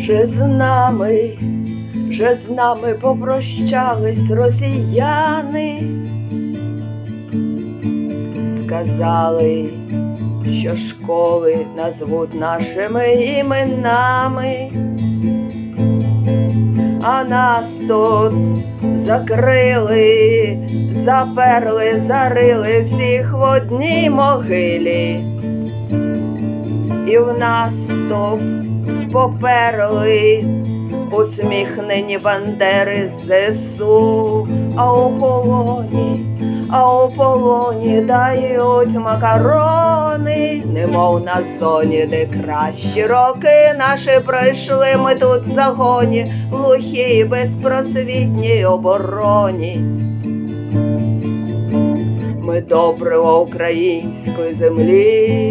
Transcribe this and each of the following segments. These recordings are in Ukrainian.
Вже з нами, вже з нами попрощались росіяни. Сказали, що школи назвуть нашими іменами, а нас тут закрили, заперли, зарили всіх в одній могилі, і в нас топ поперли усміхнені бандери ЗСУ, а у полоні, а у полоні дають макарони, немов на зоні, де кращі роки наші пройшли. Ми тут в загоні, глухій безпросвітній обороні. Ми добриво української землі,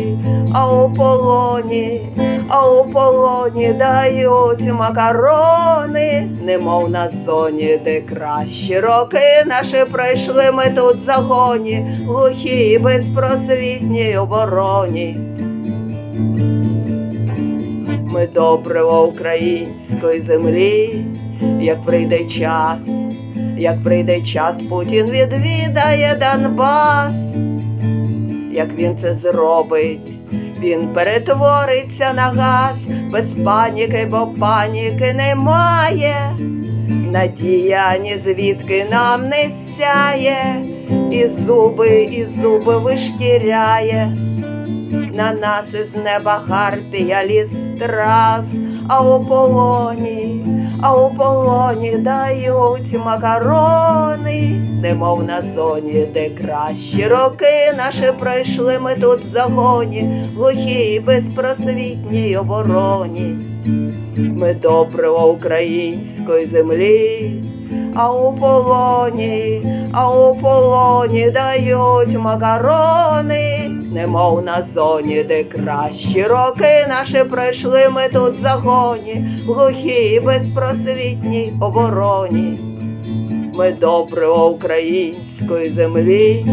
а у полоні, а у полоні дають макарони, немов на зоні, де кращі роки наші пройшли. Ми тут загоні, глухій безпросвітній обороні. Ми добриво української землі, як прийде час, як прийде час, Путін відвідає Донбас. Як він це зробить, він перетвориться на газ без паніки, бо паніки немає. Надія ні звідки нам не сяє, і зуби, і зуби вишкіряє. На нас із неба гарпія ліс трас, а у полоні, а у полоні дають макарони, немов на зоні, де кращі роки наші пройшли. Ми тут в загоні, глухій безпросвітній обороні. Ми добриво української землі, а у полоні, а у полоні дають макарони, немов на зоні, де кращі роки наші пройшли. Ми тут загоні, в глухій безпросвітній обороні. Ми добриво української землі,